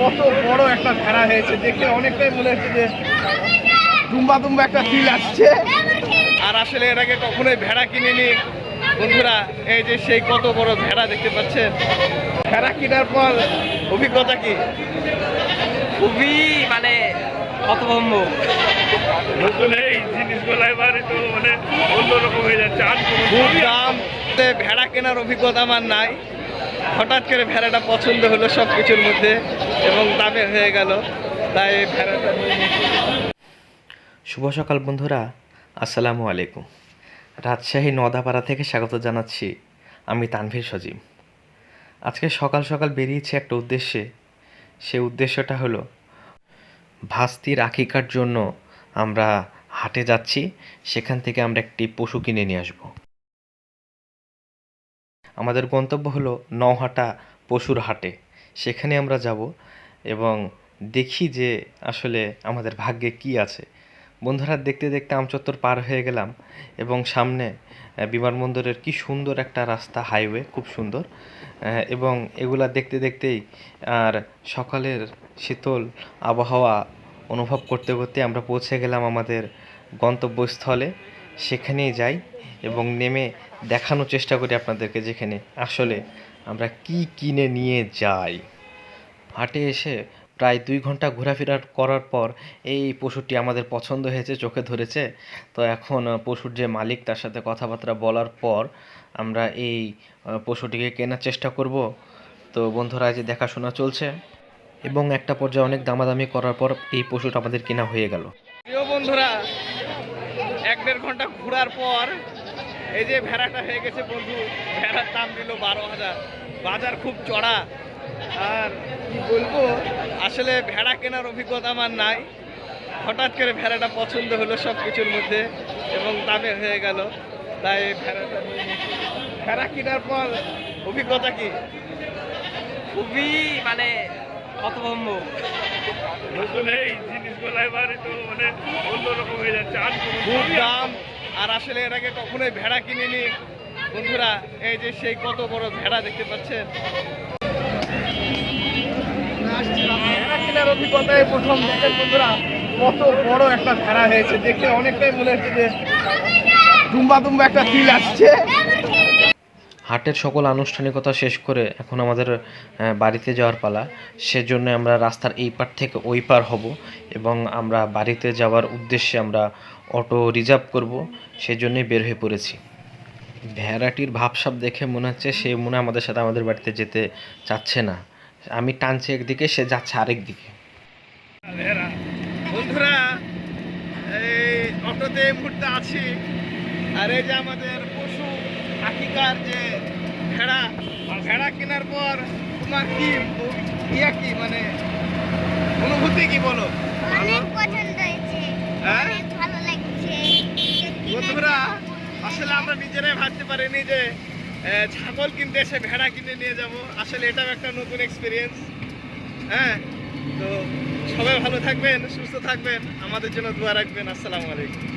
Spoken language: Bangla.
কত বড় একটা ভেড়া হয়েছে দেখে অনেকটাই মনে হচ্ছে যে দুম্বা দুম্বা একটা ফিল আসছে। আর আসলে এর আগে কখনোই ভেড়া কিনিনি। বন্ধুরা এই যে সেই কত বড় ভেড়া দেখতে পাচ্ছেন। ভেড়া কেনার পর অভিজ্ঞতা কি? খুবই মানে হতভম্ব। নতুন এই জিনিসগুলো এবারে তো মানে অন্যরকম হয়ে যাচ্ছে। আর ভেড়া কেনার অভিজ্ঞতা আমার নাই। হঠাৎ করে ভেড়াটা পছন্দ হলো সব কিছুর মধ্যে এবং দামে হয়ে গেল, তাই ভেড়াটা শুভ সকাল বন্ধুরা, আসসালামু আলাইকুম। রাজশাহী নদাপাড়া থেকে স্বাগত জানাচ্ছি আমি তানভীর সজীব। আজকে সকাল সকাল বেরিয়েছি একটা উদ্দেশ্যে, সে উদ্দেশ্যটা হলো, ভাস্তি রাখিকার জন্য আমরা হাটে যাচ্ছি, সেখান থেকে আমরা একটি পশু কিনে নিয়ে আসব। আমাদের গন্তব্য হলো নওহাটা পশুর হাটে। সেখানে আমরা যাব এবং দেখি যে আসলে আমাদের ভাগ্যে কি আছে। বন্ধুরা, দেখতে দেখতে আমচত্বর পার হয়ে গেলাম এবং সামনে বিমানবন্দরের কি সুন্দর একটা রাস্তা, হাইওয়ে, খুব সুন্দর। এবং এগুলা দেখতে দেখতেই আর সকালের শীতল আবহাওয়া অনুভব করতে করতে আমরা পৌঁছে গেলাম আমাদের গন্তব্যস্থলে। সেখানেই যাই এবং নেমে দেখানোর চেষ্টা করি আপনাদেরকে যেখানে আসলে আমরা কি কিনে নিয়ে যাই। হাটে এসে প্রায় দুই ঘণ্টা ঘোরাফেরা করার পর এই পশুটি আমাদের পছন্দ হয়েছে, চোখে ধরেছে। তো এখন পশুর যে মালিক তার সাথে কথাবার্তা বলার পর আমরা এই পশুটিকে কেনার চেষ্টা করব। তো বন্ধুরা যে দেখাশোনা চলছে এবং একটা পর্যায়ে অনেক দামাদামি করার পর এই পশুটা আমাদের কেনা হয়ে গেল। প্রিয় বন্ধুরা এক দেড় ঘণ্টা ঘোরার পর এই যে ভেড়াটা হয়ে গেছে বন্ধু, ভেড়ার দাম দিল বারো হাজার। বাজার খুব চড়া। আর কি বলব, আসলে ভেড়া কেনার অভিজ্ঞতা আমার নাই। হঠাৎ করে ভেড়াটা পছন্দ হলো সব কিছুর মধ্যে এবং দামে হয়ে গেল। তাই ভেড়াটা ভেড়া কেনার পর অভিজ্ঞতা কি? খুবই মানে হতভম্ব। নতুন এই জিনিসগুলো এবারে তো মানে অন্যরকম হয়ে যাচ্ছে আর খুব দাম আর আসলে এর আগে কখনোই ভেড়া কিনিনি। বন্ধুরা এই যে সেই কত বড় ভেড়া দেখতে পাচ্ছেন। ভেড়া কেনার অভিজ্ঞতায় প্রথম দেখেন বন্ধুরা কত বড় একটা ভেড়া হয়েছে। দেখে অনেকটাই মনে হচ্ছে যে দুম্বা দুম্বা একটা ফিল আসছে। হাটের সকল আনুষ্ঠানিকতা শেষ করে এখন আমাদের বাড়িতে যাওয়ার পালা। সেজন্য আমরা রাস্তার এই পার থেকে ওই পার হব এবং আমরা বাড়িতে যাওয়ার উদ্দেশ্যে আমরা অটো রিজার্ভ করব। সেজন্যই বের হয়ে পড়েছি। ভেড়াটির ভাবসাব দেখে মনে হচ্ছে সে মনে আমাদের সাথে আমাদের বাড়িতে যেতে চাচ্ছে না। আমি টানছি একদিকে, সে যাচ্ছে আরেক দিকে। বন্ধুরা অটোতে মুহূর্তে আছি। আর এই যে আমাদের পশু আকিকার যে ভেড়া ভেড়া কেনার পর তোমার কি ইয়া কি মানে অনুভূতি কি বলো? হ্যাঁ? বন্ধুরা আসলে আমরা নিজেরাই ভাবতে পারিনি যে ছাগল কিনতে এসে ভেড়া কিনে নিয়ে যাব। আসলে এটাও একটা নতুন এক্সপিরিয়েন্স হ্যাঁ? তো সবাই ভালো থাকবেন সুস্থ থাকবেন। আমাদের জন্য দোয়া রাখবেন। আসসালামু আলাইকুম।